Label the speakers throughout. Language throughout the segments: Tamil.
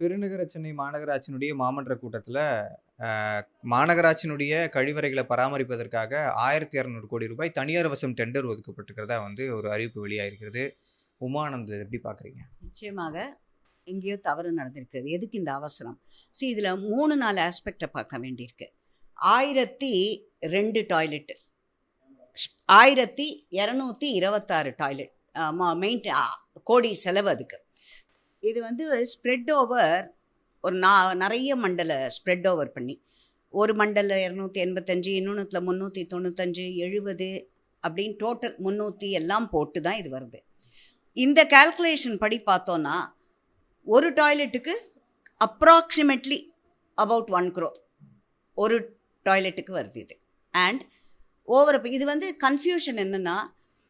Speaker 1: பெருநகர சென்னை மாநகராட்சியினுடைய மாமன்ற கூட்டத்தில் மாநகராட்சியினுடைய கழிவறைகளை பராமரிப்பதற்காக ஆயிரத்தி இரநூறு கோடி ரூபாய் தனியார் வசம் டெண்டர் ஒதுக்கப்பட்டிருக்கிறதா வந்து ஒரு அறிவிப்பு வெளியாகிருக்கிறது உமானந்த் எப்படி பார்க்குறீங்க?
Speaker 2: நிச்சயமாக எங்கேயோ தவறு நடந்திருக்கிறது. எதுக்கு இந்த அவசரம்? சி இதில் மூணு நாலு ஆஸ்பெக்டை பார்க்க வேண்டியிருக்கு. ஆயிரத்தி ரெண்டு டாய்லெட்டு ஆயிரத்தி இரநூத்தி இருபத்தாறு டாய்லெட் மெயின் கோடி செலவு அதுக்கு. இது வந்து ஸ்ப்ரெட் ஓவர் ஒரு நா நிறைய மண்டலை ஸ்ப்ரெட் ஓவர் பண்ணி. ஒரு மண்டலில் இரநூத்தி எண்பத்தஞ்சு இன்னொன்றுத்தில் முந்நூற்றி தொண்ணூத்தஞ்சு எழுபது அப்படின்னு டோட்டல் முந்நூற்றி எல்லாம் போட்டு தான் இது வருது. இந்த கால்குலேஷன் படி பார்த்தோன்னா ஒரு டாய்லெட்டுக்கு அப்ராக்சிமேட்லி அபவுட் ஒன் க்ரோ ஒரு டாய்லெட்டுக்கு வருது இது. அண்ட் ஓவர் இது வந்து கன்ஃபியூஷன் என்னென்னா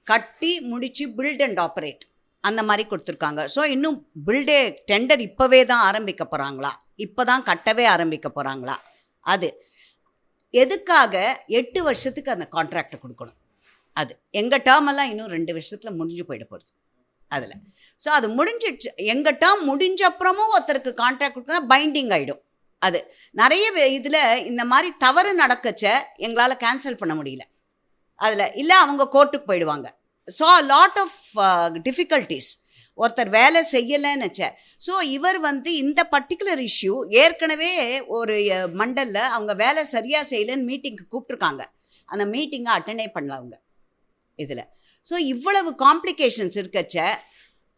Speaker 2: கட்டி முடித்து பில்ட் அண்ட் ஆப்ரேட் அந்த மாதிரி கொடுத்துருக்காங்க. ஸோ இன்னும் பில்டே டெண்டர் இப்போவே தான் ஆரம்பிக்க போகிறாங்களா இப்போ தான் கட்டவே ஆரம்பிக்க போகிறாங்களா அது. எதுக்காக எட்டு வருஷத்துக்கு அந்த கான்ட்ராக்டை கொடுக்கணும்? அது. எங்கள் டேர்ம் எல்லாம் இன்னும் ரெண்டு வருஷத்தில் முடிஞ்சு போயிட போகிறது அதில். ஸோ அது முடிஞ்சிடுச்சு. எங்கள் டேர்ம் முடிஞ்ச அப்புறமும் ஒருத்தருக்கு கான்ட்ராக்ட் கொடுத்தா பைண்டிங் ஆகிடும் அது. நிறைய இதில் இந்த மாதிரி தவறு நடக்கச்ச எங்களால் கேன்சல் பண்ண முடியல. அதில். இல்லை அவங்க கோர்ட்டுக்கு போயிடுவாங்க. ஸோ லாட் ஆஃப் டிஃபிகல்ட்டிஸ் ஒருத்தர் வேலை செய்யலைன்னு செய்யலைன்னுச்ச ஸோ இவர் வந்து இந்த பர்டிகுலர் இஷ்யூ ஏற்கனவே ஒரு மண்டலில் அவங்க வேலை சரியாக செய்யலைன்னு மீட்டிங்க்கு கூப்பிட்ருக்காங்க அந்த மீட்டிங்கை அட்டனே பண்ணல அவங்க. இதில். ஸோ இவ்வளவு காம்ப்ளிகேஷன்ஸ் இருக்கச்ச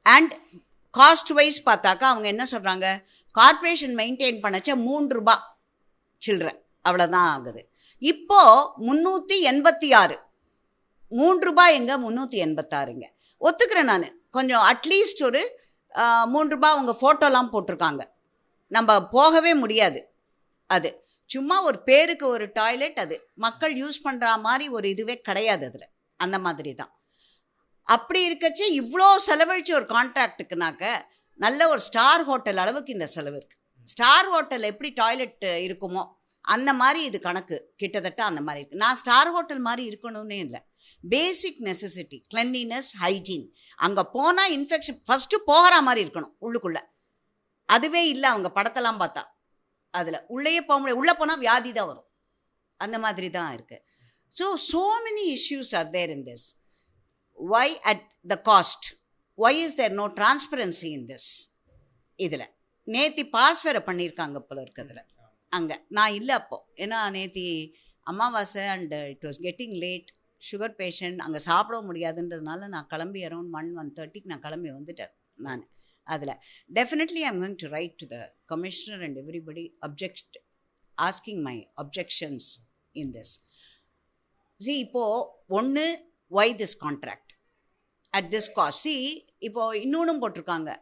Speaker 2: அண்ட் காஸ்ட் வைஸ் பார்த்தாக்கா அவங்க என்ன சொல்கிறாங்க கார்ப்பரேஷன் மெயின்டைன் பண்ணச்ச மூன்று ரூபா சில்லற. அவ்வளோதான் ஆகுது. இப்போது முந்நூற்றி எண்பத்தி ஆறு. மூன்று ரூபாய் எங்கே? முந்நூற்றி எண்பத்தாறுங்க. ஒத்துக்கிறேன் நான். கொஞ்சம் அட்லீஸ்ட் ஒரு மூன்று ரூபாய் அவங்க ஃபோட்டோலாம் போட்டிருக்காங்க. நம்ம போகவே முடியாது. அது. சும்மா ஒரு பேருக்கு ஒரு டாய்லெட் அது. மக்கள் யூஸ் பண்ணுற மாதிரி ஒரு இதுவே கிடையாது அதில். அந்த மாதிரி தான். அப்படி இருக்கச்சே இவ்வளோ செலவழிச்சு ஒரு கான்ட்ராக்டுக்குனாக்க நல்ல ஒரு ஸ்டார் ஹோட்டல் அளவுக்கு இந்த செலவு இருக்குது ஸ்டார் ஹோட்டல் எப்படி டாய்லெட் இருக்குமோ அந்த மாதிரி இது கணக்கு. கிட்டத்தட்ட அந்த மாதிரி இருக்குது நான் ஸ்டார் ஹோட்டல் மாதிரி இருக்கணும்னே இல்லை. பேசிக் நெசசிட்டி கிளென்லினஸ் ஹைஜீன் அங்கே போனால் இன்ஃபெக்ஷன் ஃபஸ்ட்டு போகிற மாதிரி இருக்கணும் உள்ளுக்குள்ளே. அதுவே இல்லை அவங்க படத்தெல்லாம் பார்த்தா. அதில் உள்ளேயே போக முடியாது. உள்ளே போனால் வியாதி தான் வரும். அந்த மாதிரி தான் இருக்குது so so many issues are there in this why at the cost why is there no transparency in this இதில். நேத்தி பாஸ் வேறு பண்ணியிருக்காங்க போல இருக்கிறதுல அங்கே. நான் இல்லை அப்போது ஏன்னா நேத்தி அமாவாசை and it was getting late sugar patient அங்கே சாப்பிட முடியாதுன்றதுனால நான் கிளம்பி அரௌண்ட் ஒன் ஒன் தேர்ட்டிக்கு நான் கிளம்பி வந்துட்டேன் நான். அதில் definitely I'm going to write to the commissioner and everybody object asking my objections in this see இப்போது ஒன்று why this contract at this cost see இப்போது இன்னொன்றும் போட்டிருக்காங்க.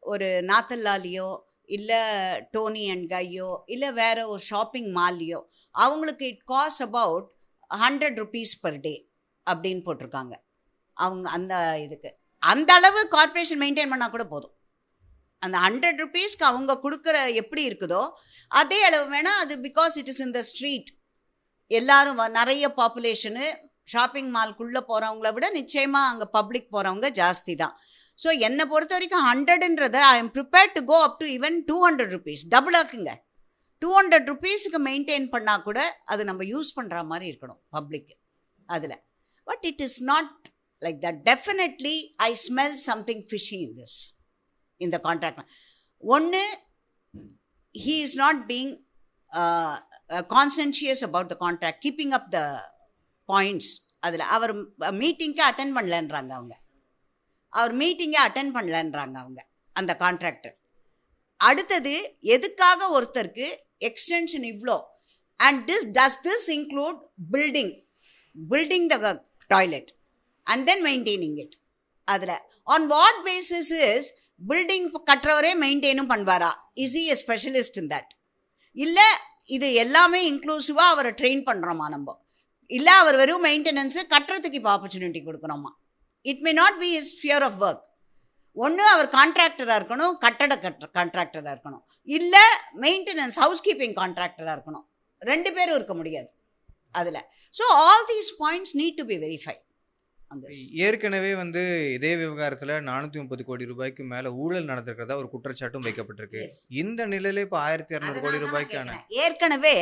Speaker 2: ஒரு நாத்தல்லாலேயோ இல்லை டோனி அண்ட் கையோ இல்லை வேறு ஒரு ஷாப்பிங் மால்லையோ அவங்களுக்கு it cost about hundred rupees per day அப்படின்னு போட்டிருக்காங்க. அவங்க அந்த இதுக்கு. அந்த அளவு கார்பரேஷன் மெயின்டைன் பண்ணால் கூட போதும். அந்த ஹண்ட்ரட் ருபீஸ்க்கு அவங்க கொடுக்குற எப்படி இருக்குதோ அதே அளவு வேணால் அது because it is in the street எல்லாரும் வ- நிறைய பாப்புலேஷனு ஷாப்பிங் மால்குள்ளே போகிறவங்கள விட நிச்சயமாக அங்கே பப்ளிக் போகிறவங்க ஜாஸ்தி தான். ஸோ என்னை பொறுத்த வரைக்கும் ஹண்ட்ரடுன்றத I am prepared to go up to even two hundred rupees double ஆக்குங்க. Two hundred ருபீஸுக்கு மெயின்டைன் பண்ணால் கூட அது நம்ம யூஸ் பண்ணுற மாதிரி இருக்கணும் பப்ளிக்கு அதில். But it is not like that definitely I smell something fishy in this இந்த கான்ட்ராக்ட் ஒன்று he is not being conscientious about the contract keeping up the points அதில் அவர் uh, மீட்டிங்க்கு அட்டன் பண்ணலன்றாங்க அவங்க. அவர் மீட்டிங்கை அட்டன் பண்ணலன்றாங்க அவங்க அந்த கான்ட்ராக்டர் அடுத்தது எதுக்காக ஒருத்தருக்கு எக்ஸ்டென்ஷன் இவ்வளோ and this does this include building building the toilet and then maintaining it அதில். On what basis is building கட்டுறவரே மெயின்டைனும் பண்ணுவாரா? Is he a specialist in that இல்லை இது எல்லாமே இன்க்ளூசிவாக அவரை ட்ரெயின் பண்ணுறோமா நம்ம? இல்லை அவர் வெறும் மெயின்டெனன்ஸு கட்டுறதுக்கு இப்போ opportunity கொடுக்குறோமா it may not be is fear of work ஒன்று அவர் கான்ட்ராக்டராக இருக்கணும் கட்டட கட் கான்ட்ராக்டராக இருக்கணும். இல்லை மெயின்டெனன்ஸ் ஹவுஸ் கீப்பிங் கான்ட்ராக்டராக இருக்கணும். ரெண்டு பேரும் இருக்க முடியாது அதில். So all these points need to be verify
Speaker 1: ஏற்கனவே வந்து இதே விவகாரத்துல நானூத்தி முப்பது கோடி ரூபாய்க்கு மேல ஊழல் நடந்திருக்கிறதா ஒரு குற்றச்சாட்டும் வைக்கப்பட்டிருக்கு. இந்த நிலையில இப்ப ஆயிரத்தி இரநூறு கோடி ரூபாய்க்கான.
Speaker 2: ஏற்கனவே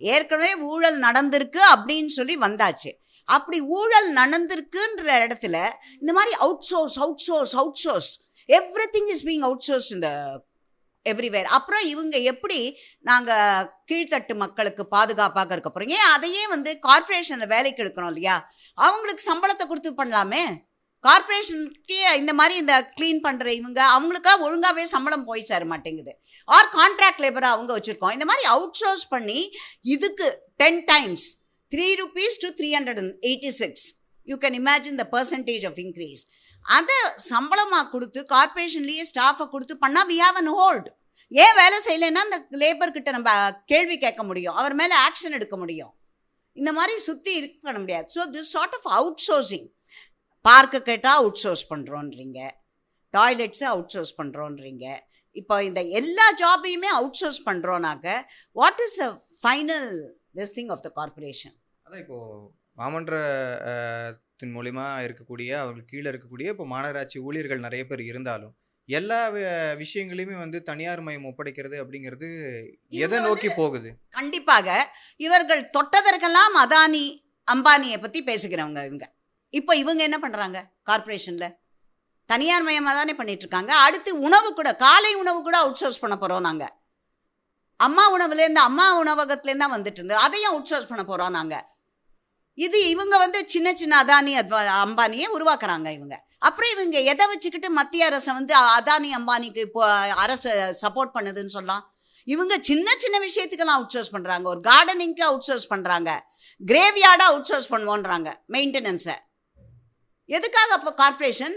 Speaker 2: ஏற்கனவே ஊழல் நடந்திருக்கு அப்படின்னு சொல்லி வந்தாச்சு. அப்படி ஊழல் நடந்திருக்குன்ற இடத்துல இந்த மாதிரி outsource outsource outsource everything is being outsource இந்த எவ்ரிவேர் அப்புறம் இவங்க எப்படி நாங்கள் கீழ்த்தட்டு மக்களுக்கு பாதுகாப்பாக இருக்க போகிறோம் ஏன் அதையே வந்து கார்ப்பரேஷனில் வேலைக்கு எடுக்கிறோம் இல்லையா? அவங்களுக்கு சம்பளத்தை கொடுத்து பண்ணலாமே? கார்பரேஷனுக்கே இந்த மாதிரி இந்த க்ளீன் பண்ணுற இவங்க அவங்களுக்காக ஒழுங்காகவே சம்பளம் போய் சேர மாட்டேங்குது. ஆர் கான்ட்ராக்ட் லேபராக அவங்க வச்சுருக்கோம். இந்த மாதிரி அவுட் சோர்ஸ் பண்ணி இதுக்கு ten times three rupees to three hundred and eighty six you can imagine the percentage of increase அதை சம்பளமாக கொடுத்து கார்ப்பரேஷன்லேயே ஸ்டாஃபை கொடுத்து பண்ணால் வி ஹாவ் அன் ஹோல்டு ஏன் வேலை செய்யலைன்னா அந்த லேபர்கிட்ட நம்ம கேள்வி கேட்க முடியும். அவர் மேலே ஆக்ஷன் எடுக்க முடியும். இந்த மாதிரி சுற்றி இருக்க பண்ண முடியாது. So this sort of outsourcing park கேட்டால் அவுட் சோர்ஸ் பண்ணுறோன்றீங்க டாய்லெட்ஸை அவுட் சோர்ஸ் பண்ணுறோன்றீங்க இப்போ இந்த எல்லா ஜாபையுமே outsource பண்ணுறோன்னாக்க what is a final this thing of the corporation
Speaker 1: அதான் இப்போ மாமன்றத்தின் மூலியமா இருக்கக்கூடிய அவங்களுக்கு கீழே இருக்கக்கூடிய இப்போ மாநகராட்சி ஊழியர்கள் நிறைய பேர் இருந்தாலும் எல்லா விஷயங்களையுமே வந்து தனியார் மயம் ஒப்படைக்கிறது அப்படிங்கிறது எதை நோக்கி போகுது?
Speaker 2: கண்டிப்பாக இவர்கள் தொட்டதற்கெல்லாம் அதானி அம்பானியை பற்றி பேசுகிறவங்க இவங்க. இப்போ இவங்க என்ன பண்ணுறாங்க கார்ப்பரேஷனில். தனியார் மயமாக தானே பண்ணிட்டு இருக்காங்க அடுத்து உணவு கூட காலை உணவு கூட அவுட் சோர்ஸ் பண்ண போகிறோம் நாங்கள் அம்மா உணவுலேருந்து அம்மா உணவகத்துலேருந்து தான் வந்துட்டு இருந்தது அதையும் அவுட் சோர்ஸ் பண்ண போகிறோம் நாங்கள் இது இவங்க வந்து சின்ன சின்ன அதானி அத்வா அம்பானியை உருவாக்குறாங்க இவங்க. அப்புறம் இவங்க எதை வச்சுக்கிட்டு மத்திய அரசை வந்து அதானி அம்பானிக்கு இப்போ அரசு சப்போர்ட் பண்ணுதுன்னு சொல்லலாம்? இவங்க சின்ன சின்ன விஷயத்துக்கெல்லாம் அவுட் சோர்ஸ் பண்ணுறாங்க ஒரு கார்டனிங்க்கு அவுட் சோர்ஸ் பண்ணுறாங்க கிரேவியார்டை அவுட் சோர்ஸ் பண்ணுவோன்றாங்க மெயின்டெனன்ஸை எதுக்காக அப்போ கார்ப்பரேஷன்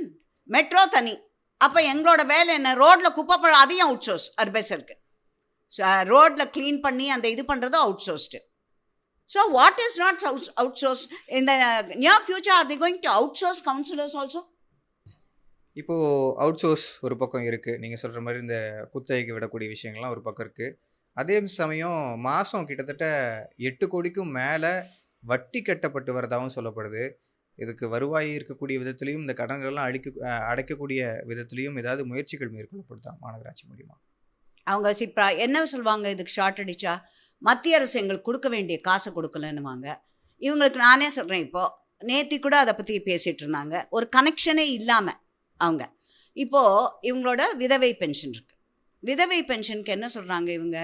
Speaker 2: மெட்ரோ தனி. அப்போ எங்களோட வேலை என்ன? ரோட்டில் குப்பை பழம் அதையும் அவுட் சோர்ஸ் அர்பேசருக்கு ரோட்டில் க்ளீன் பண்ணி அந்த இது பண்ணுறதும் outsourced so what is not out outsource இந்த near future are they going to outsource councillors also
Speaker 1: இப்போ அவுட் சோர்ஸ் ஒரு பக்கம் இருக்கு. நீங்க சொல்ற மாதிரி இந்த குத்தகைக்கு விடக்கூடிய விஷயங்கள்லாம் ஒரு பக்கம் இருக்கு. அதே சமயம் மாசம் கிட்டத்தட்ட எட்டு கோடிக்கும் மேல வட்டி கட்டப்பட்டு வரதாகவும் சொல்லப்படுது. இதுக்கு வருவாய் இருக்கக்கூடிய விதத்திலையும் இந்த கடன்கள்லாம் அழிக்க அடைக்கக்கூடிய விதத்திலையும் ஏதாவது முயற்சிகள் மேற்கொள்ளப்படுதா? மாநகராட்சி மூலியமா.
Speaker 2: அவங்க இப்போ என்ன சொல்லுவாங்க இதுக்கு ஷார்ட் அடிச்சா? மத்திய அரசு எங்களுக்கு கொடுக்க வேண்டிய காசை கொடுக்கலன்னுவாங்க. இவங்களுக்கு நானே சொல்கிறேன் இப்போது நேத்தி கூட அதை பற்றி பேசிகிட்டு இருந்தாங்க. ஒரு கனெக்ஷனே இல்லாமல் அவங்க. இப்போது இவங்களோட விதவை பென்ஷன் இருக்குது விதவை பென்ஷனுக்கு என்ன சொல்கிறாங்க இவங்க?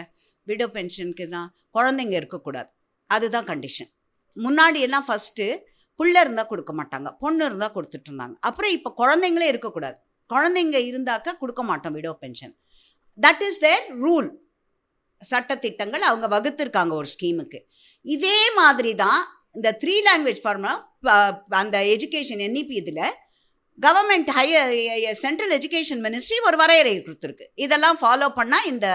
Speaker 2: விடோ பென்ஷனுக்குன்னா குழந்தைங்க இருக்கக்கூடாது. அதுதான் கண்டிஷன் முன்னாடி எல்லாம் ஃபஸ்ட்டு புள்ள இருந்தால் கொடுக்க மாட்டாங்க. பொண்ணு இருந்தால் கொடுத்துட்டு இருந்தாங்க. அப்புறம் இப்போ குழந்தைங்களே இருக்கக்கூடாது. குழந்தைங்க இருந்தாக்க கொடுக்க மாட்டோம் widow pension that is there rule சட்டத்திட்டங்கள் அவங்க வகுத்திருக்காங்க ஒரு ஸ்கீமுக்கு. இதே மாதிரி தான் இந்த த்ரீ லாங்குவேஜ் ஃபார்முலா அந்த எஜுகேஷன் என்இபி இதில் government higher central education ministry ஒரு வரையறை கொடுத்துருக்கு. இதெல்லாம் ஃபாலோ பண்ணால் இந்த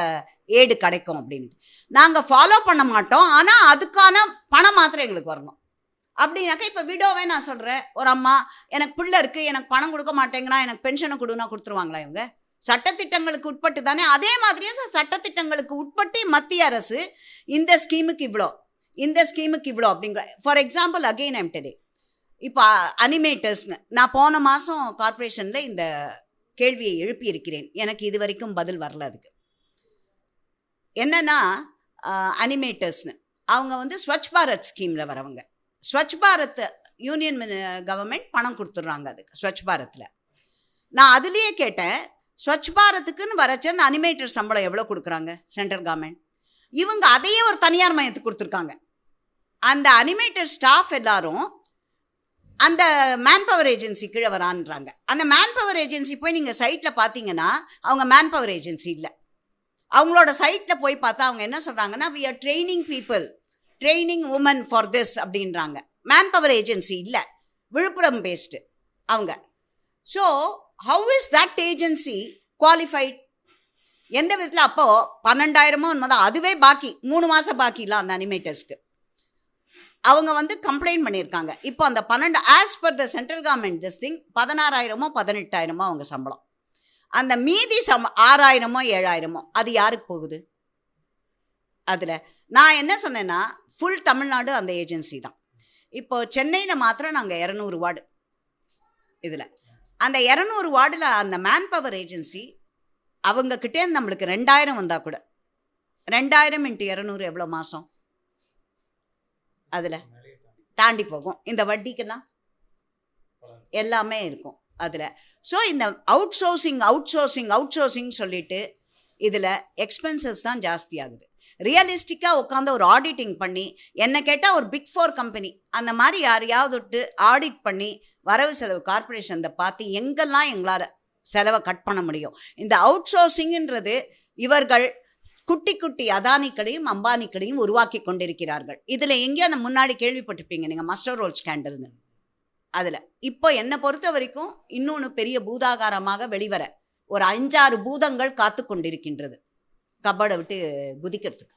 Speaker 2: ஏடு கிடைக்கும் அப்படின்ட்டு நாங்கள் ஃபாலோ பண்ண மாட்டோம் ஆனால் அதுக்கான பணம் மாத்திரம் எங்களுக்கு வரணும். அப்படின்னாக்கா இப்போ விடோவே நான் சொல்கிறேன் ஒரு அம்மா எனக்கு பிள்ளை இருக்குது எனக்கு பணம் கொடுக்க மாட்டேங்கிறான் எனக்கு பென்ஷனை கொடுன்னா கொடுத்துருவாங்களா இவங்க? சட்டத்திட்டங்களுக்கு உட்பட்டு தானே? அதே மாதிரியே சட்டத்திட்டங்களுக்கு உட்பட்டு மத்திய அரசு இந்த ஸ்கீமுக்கு இவ்வளோ இந்த ஸ்கீமுக்கு இவ்வளோ அப்படிங்கிற ஃபார் எக்ஸாம்பிள் அகெயின் ஐம் டெடே இப்போ அனிமேட்டர்ஸ்னு நான் போன மாதம் கார்ப்பரேஷனில் இந்த கேள்வியை எழுப்பியிருக்கிறேன். எனக்கு இது வரைக்கும் பதில் வரல அதுக்கு. என்னென்னா அனிமேட்டர்ஸ்னு அவங்க வந்து ஸ்வச் பாரத் ஸ்கீமில் வரவங்க. ஸ்வச் பாரத் யூனியன் கவர்மெண்ட் பணம் கொடுத்துட்றாங்க அதுக்கு ஸ்வச் பாரத்தில் நான் அதுலேயே கேட்டேன் ஸ்வச் பாரத்துக்குன்னு வரச்ச அந்த அனிமேட்டர் சம்பளம் எவ்வளோ கொடுக்குறாங்க? சென்ட்ரல் கவர்மெண்ட் இவங்க அதையே ஒரு தனியார் மையத்துக்கு கொடுத்துருக்காங்க. அந்த அனிமேட்டர் ஸ்டாஃப் எல்லாரும் அந்த மேன் பவர் ஏஜென்சி கீழே வரான்றாங்க. அந்த மேன் பவர் ஏஜென்சி போய் நீங்கள் சைட்டில் பார்த்தீங்கன்னா அவங்க மேன் பவர் ஏஜென்சி இல்லை. அவங்களோட சைட்டில் போய் பார்த்தா அவங்க என்ன சொல்கிறாங்கன்னா we are training people training women for this அப்படின்றாங்க. மேன் பவர் ஏஜென்சி இல்லை. விழுப்புரம் பேஸ்டு அவங்க. So how is that agency qualified எந்த விதத்தில்? அப்போது பன்னெண்டாயிரமோ தான் அதுவே பாக்கி மூணு மாதம் பாக்கி இல்லை அந்த அனிமேட்டர்ஸ்க்கு அவங்க வந்து கம்ப்ளைண்ட் பண்ணியிருக்காங்க. இப்போ அந்த பன்னெண்டு as per the central government this thing பதினாறாயிரமோ பதினெட்டாயிரமோ அவங்க சம்பளம். அந்த மீதி சம் ஆறாயிரமோ ஏழாயிரமோ அது யாருக்கு போகுது? அதில் நான் என்ன சொன்னேன்னா ஃபுல் தமிழ்நாடு அந்த ஏஜென்சி தான். இப்போ சென்னையில் மாத்திரம் நாங்கள் இரநூறு வார்டு. இதில். அந்த இரநூறு வார்டில் அந்த மேன் பவர் ஏஜென்சி அவங்கக்கிட்டே நம்மளுக்கு ரெண்டாயிரம் வந்தால் கூட. ரெண்டாயிரம் இன்ட்டு இரநூறு எவ்வளோ மாதம் அதில் தாண்டி போகும். இந்த வட்டிக்கெல்லாம் எல்லாமே இருக்கும் அதில். ஸோ இந்த outsourcing outsourcing outsourcing சொல்லிட்டு இதில் எக்ஸ்பென்சஸ் தான் ஜாஸ்தி ஆகுது. ரியலிஸ்டிக்காக உட்காந்து ஒரு ஆடிட்டிங் பண்ணி என்னை கேட்டால் ஒரு பிக் ஃபோர் கம்பெனி அந்த மாதிரி யாரையாவது விட்டு ஆடிட் பண்ணி வரவு செலவு கார்ப்பரேஷனை பார்த்து எங்கெல்லாம் எங்களால் செலவை கட் பண்ண முடியும்? இந்த அவுட் சோர்சிங்ன்றது இவர்கள் குட்டி குட்டி அதானிக்களையும் அம்பானிக்களையும் உருவாக்கி கொண்டிருக்கிறார்கள். இதில் எங்கேயோ அந்த முன்னாடி கேள்விப்பட்டிருப்பீங்க நீங்கள் மஸ்டர் ரோல் ஸ்கேண்டல்னு அதில். இப்போ என்னை பொறுத்த வரைக்கும் இன்னொன்று பெரிய பூதாகாரமாக வெளிவர ஒரு அஞ்சாறு பூதங்கள் காத்து கொண்டிருக்கின்றது. கபடை விட்டு குதிக்கிறதுக்கு.